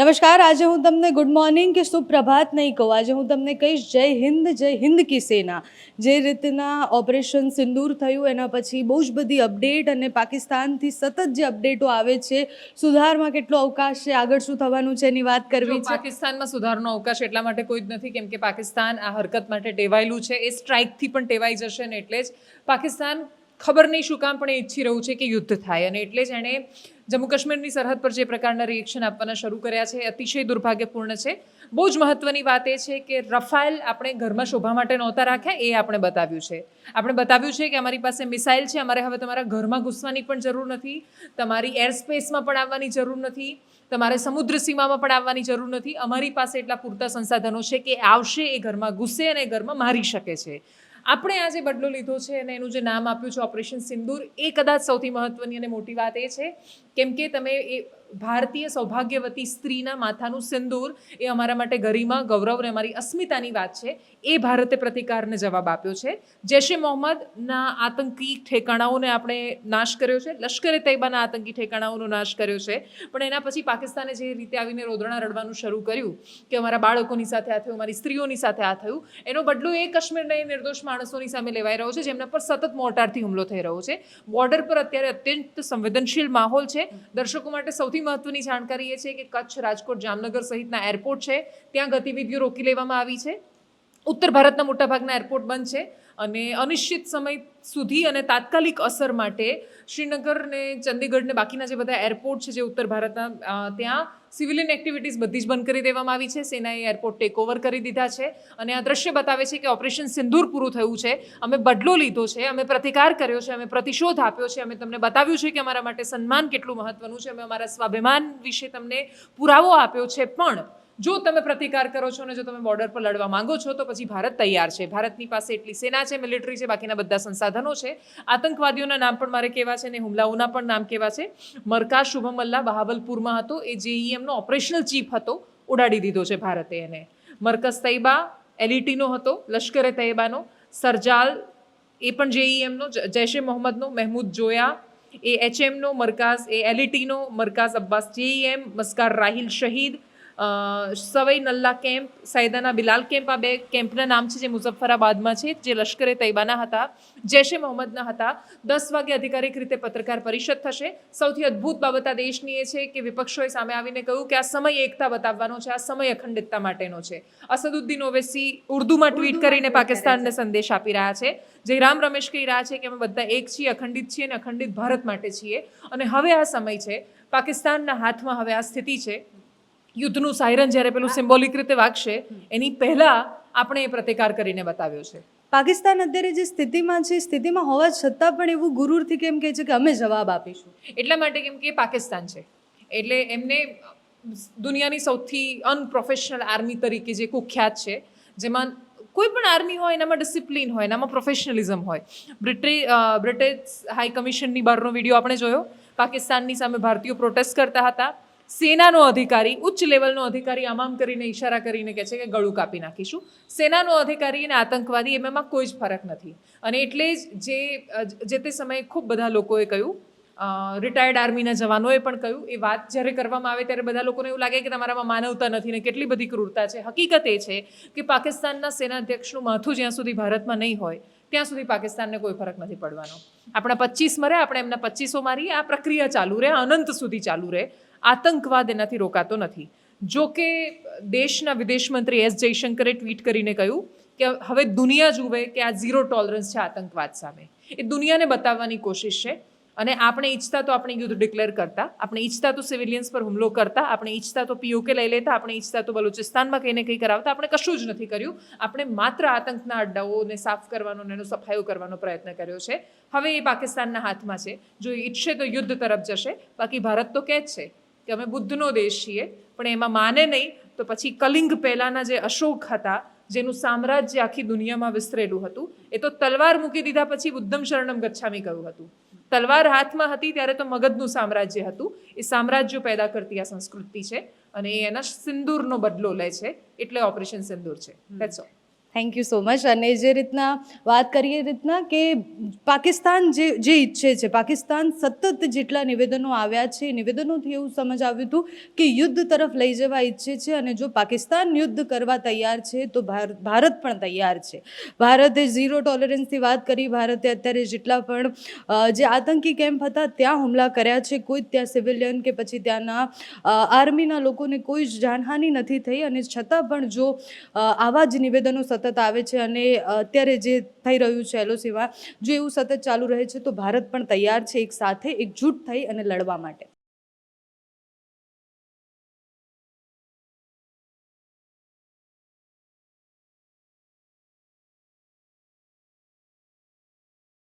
નમસ્કાર. આજે હું તમને ગુડ મોર્નિંગ કે સુપ્રભાત નહીં કહું. આજે હું તમને કહીશ જય હિન્દ જય હિન્દ કી સેના. જે રીતના ઓપરેશન સિંદૂર થયું એના પછી બહુ જ બધી અપડેટ અને પાકિસ્તાનથી સતત જે અપડેટો આવે છે સુધારમાં કેટલો અવકાશ છે આગળ શું થવાનું છે એની વાત કરવી છે. પાકિસ્તાનમાં સુધારનો અવકાશ એટલા માટે કોઈ જ નથી કેમ કે પાકિસ્તાન આ હરકત માટે ટેવાયેલું છે. એ સ્ટ્રાઇકથી પણ ટેવાઈ જશે ને એટલે જ પાકિસ્તાન ખબર નહીં શું કામ પણ એ ઈચ્છી રહ્યું છે કે યુદ્ધ થાય અને એટલે જ એણે જમ્મુ કાશ્મીરની સરહદ પર જે પ્રકારના રિએક્શન આપવાના શરૂ કર્યા છે અતિશય દુર્ભાગ્યપૂર્ણ છે. બહુ જ મહત્વની વાત એ છે કે રફાલ આપણે ઘરમાં શોભા માટે નહોતા રાખ્યા એ આપણે બતાવ્યું છે. આપણે બતાવ્યું છે કે અમારી પાસે મિસાઇલ છે, અમારે હવે તમારા ઘરમાં ઘૂસવાની પણ જરૂર નથી, તમારી એર સ્પેસમાં પણ આવવાની જરૂર નથી, તમારે સમુદ્ર સીમામાં પણ આવવાની જરૂર નથી, અમારી પાસે એટલા પૂરતા સંસાધનો છે કે આવશે એ ઘરમાં ઘૂસે અને ઘરમાં મારી શકે છે. આપણે આ જે બદલો લીધો છે અને એનું જે નામ આપ્યું છે ઓપરેશન સિંદૂર, એ કદાચ સૌથી મહત્વની અને મોટી વાત એ છે. કેમ કે તમે એ ભારતીય સૌભાગ્યવતી સ્ત્રીના માથાનું સિંદૂર એ અમારા માટે ગરિમા, ગૌરવ અને અમારી અસ્મિતાની વાત છે. એ ભારતે પ્રતિકારને જવાબ આપ્યો છે. જૈશે મોહમ્મદના આતંકી ઠેકાણાઓને આપણે નાશ કર્યો છે. લશ્કરે તૈબાના આતંકી ઠેકાણાઓનો નાશ કર્યો છે. પણ એના પછી પાકિસ્તાને જે રીતે આવીને રોદણા રડવાનું શરૂ કર્યું કે અમારા બાળકોની સાથે આ થયું, અમારી સ્ત્રીઓની સાથે આ થયું, એનો બદલો એ કાશ્મીરના નિર્દોષ માણસોની સામે લેવાઈ રહ્યો છે, જેમના પર સતત મોર્ટારથી હુમલો થઈ રહ્યો છે. બોર્ડર પર અત્યારે અત્યંત સંવેદનશીલ માહોલ છે. દર્શકો માટે સૌથી મહત્વની જાણકારી એ છે કે કચ્છ રાજકોટ જામનગર સહિતના એરપોર્ટ છે. ત્યાં ગતિવિધિઓ રોકી લેવામાં આવી છે. ઉત્તર ભારતના મોટાભાગના એરપોર્ટ બંધ છે અને અનિશ્ચિત સમય સુધી અને તાત્કાલિક અસર માટે શ્રીનગર ને ચંદીગઢ ને બાકીના જે બધા એરપોર્ટ છે જે ઉત્તર ભારતના ત્યાં સિવિલિયન એક્ટિવિટીઝ બધી જ બંધ કરી દેવામાં આવી છે. સેનાએ એરપોર્ટ ટેક ઓવર કરી દીધા છે અને આ દ્રશ્ય બતાવે છે કે ઓપરેશન સિંદૂર પૂરું થયું છે. અમે બદલો લીધો છે, અમે પ્રતિકાર કર્યો છે, અમે પ્રતિશોધ આપ્યો છે. અમે તમને બતાવ્યું છે કે અમારા માટે સન્માન કેટલું મહત્વનું છે. અમે અમારા સ્વાભિમાન વિશે તમને પુરાવો આપ્યો છે. પણ જો તમે પ્રતિકાર કરો છો અને જો તમે બોર્ડર પર લડવા માંગો છો, તો પછી ભારત તૈયાર છે. ભારતની પાસે એટલી સેના છે મિલિટરી છે, બાકીના બધા સંસાધનો છે. આતંકવાદીઓના નામ પણ મારે કહેવા છે અને હુમલાઓના પણ નામ કહેવા છે? મરકા શુભમલ્લા બહાવલપુરમાં હતો. એ જેઈએમનો ઓપરેશનલ ચીફ હતો. ઉડાડી દીધો છે ભારતે એને. મરકઝ તૈબા એલઈટીનો હતો, લશ્કરે તૈબાનો. સરજાલ એ પણ જેઈએમનો જૈશે મોહમ્મદનો. મહેમૂદ જોયા એ એચએમનો, મરકાઝ એ એલઈટીનો મરકાઝ અબ્બાસ જેઈએમ, મસ્કાર રાહિલ શહીદ સવઈ નલ્લા કેમ્પ સૈદાના બિલાલ કેમ્પ આ બે કેમ્પના નામ છે જે મુઝફ્ફરાબાદમાં છે જે લશ્કરે તૈબાના હતા જૈશે મોહમ્મદના હતા. દસ વાગે અધિકારિક રીતે પત્રકાર પરિષદ થશે. સૌથી અદ્ભુત બાબત આ દેશની એ છે કે વિપક્ષોએ સામે આવીને કહ્યું કે આ સમય એકતા બતાવવાનો છે આ સમય અખંડિતતા માટેનો છે. અસદુદ્દીન ઓવેસી ઉર્દુમાં ટ્વીટ કરીને પાકિસ્તાનને સંદેશ આપી રહ્યા છે. જયરામ રમેશ કહી રહ્યા છે કે અમે બધા એક છીએ અખંડિત છીએ અને અખંડિત ભારત માટે છીએ. અને હવે આ સમય છે. પાકિસ્તાનના હાથમાં હવે આ સ્થિતિ છે. યુદ્ધનું સાયરન જ્યારે પેલું સિમ્બોલિક રીતે વાગશે એની પહેલા આપણે એ પ્રતિકાર કરીને બતાવ્યો છે. પાકિસ્તાન અત્યારે જે સ્થિતિમાં છે સ્થિતિમાં હોવા છતાં પણ એવું ગુરુરથી કેમ કહે છે કે અમે જવાબ આપીશું? એટલા માટે કેમ કે પાકિસ્તાન છે. એટલે એમને દુનિયાની સૌથી અનપ્રોફેશનલ આર્મી તરીકે જે કુખ્યાત છે જેમાં કોઈ પણ આર્મી હોય એનામાં ડિસિપ્લિન હોય એનામાં પ્રોફેશનલિઝમ હોય. બ્રિટે બ્રિટિશ હાઈ કમિશનની બહારનો વીડિયો આપણે જોયો. પાકિસ્તાનની સામે ભારતીયો પ્રોટેસ્ટ કરતા હતા. સેનાનો અધિકારી, ઉચ્ચ લેવલનો અધિકારી આમ આમ કરીને ઈશારા કરીને કહે છે કે ગળું કાપી નાખીશું. સેનાનો અધિકારી અને આતંકવાદી એમાં કોઈ જ ફરક નથી. અને એટલે જ જે જે તે સમયે ખૂબ બધા લોકોએ કહ્યું રિટાયર્ડ આર્મીના જવાનોએ પણ કહ્યું, એ વાત જ્યારે કરવામાં આવે ત્યારે બધા લોકોને એવું લાગે કે તમારામાં માનવતા નથી ને કેટલી બધી ક્રૂરતા છે. હકીકત એ છે કે પાકિસ્તાનના સેનાધ્યક્ષનું માથું જ્યાં સુધી ભારતમાં નહીં હોય, ત્યાં સુધી પાકિસ્તાનને કોઈ ફરક નથી પડવાનો. આપણા પચીસ મરે, આપણે એમના પચીસો મારીએ, આ પ્રક્રિયા ચાલુ રહે, અનંત સુધી ચાલુ રહે. આતંકવાદ એનાથી રોકાતો નથી. જો કે દેશના વિદેશ મંત્રી એસ જયશંકરે ટ્વીટ કરીને કહ્યું કે હવે દુનિયા જુએ કે આ ઝીરો ટોલરન્સ છે આતંકવાદ સામે. એ દુનિયાને બતાવવાની કોશિશ છે અને આપણે ઈચ્છતા તો આપણે યુદ્ધ ડિક્લેર કરતા, આપણે ઈચ્છતા તો સિવિલિયન્સ પર હુમલો કરતા, આપણે ઈચ્છતા તો પીઓકે લઈ લેતા, આપણે ઈચ્છતા તો બલુચિસ્તાનમાં કંઈને કંઈ કરાવતા, આપણે કશું જ નથી કર્યું. આપણે માત્ર આતંકના અડ્ડાઓને સાફ કરવાનો અને એનો સફાયો કરવાનો પ્રયત્ન કર્યો છે. હવે એ પાકિસ્તાનના હાથમાં છે. જો ઈચ્છે તો યુદ્ધ તરફ જશે. બાકી ભારત તો કહે જ છે. કે અમે બુદ્ધનો દેશ છીએ પણ એમાં માને નહીં તો પછી કલિંગ પહેલાંના જે અશોક હતા જેનું સામ્રાજ્ય આખી દુનિયામાં વિસ્તરેલું હતું એ તો તલવાર મૂકી દીધા પછી બુદ્ધમ શરણમ ગચ્છામી કહ્યું હતું. તલવાર હાથમાં હતી ત્યારે તો મગધનું સામ્રાજ્ય હતું એ સામ્રાજ્યો પેદા કરતી આ સંસ્કૃતિ છે અને એના સિંદૂરનો બદલો લે છે એટલે ઓપરેશન સિંદૂર છે. That's all. Thank you so much અને જે રીતના વાત કરીએ રીતના કે પાકિસ્તાન જે જે ઈચ્છે છે, પાકિસ્તાન સતત જેટલા નિવેદનો આવ્યા છે, નિવેદનોથી એવું સમજ આવ્યું હતું કે યુદ્ધ તરફ લઈ જવા ઈચ્છે છે અને જો પાકિસ્તાન યુદ્ધ કરવા તૈયાર છે, તો ભાર- ભારત પણ તૈયાર છે. ભારતે ઝીરો ટોલરન્સથી વાત કરી. ભારતે અત્યારે જેટલા પણ જે આતંકી કેમ્પ હતા, ત્યાં હુમલા કર્યા છે. કોઈ ત્યાં સિવિલિયન કે પછી ત્યાંના આર્મીના લોકોને કોઈ જ જાનહાનિ નથી થઈ. અને છતાં પણ જો આવા જ નિવેદનો સતત આવે છે અને અત્યારે જે થઈ રહ્યું છે એલઓસીમાં જો એવું સતત ચાલુ રહે છે, તો ભારત પણ તૈયાર છે એક સાથે એકજૂટ થઈ અને લડવા માટે.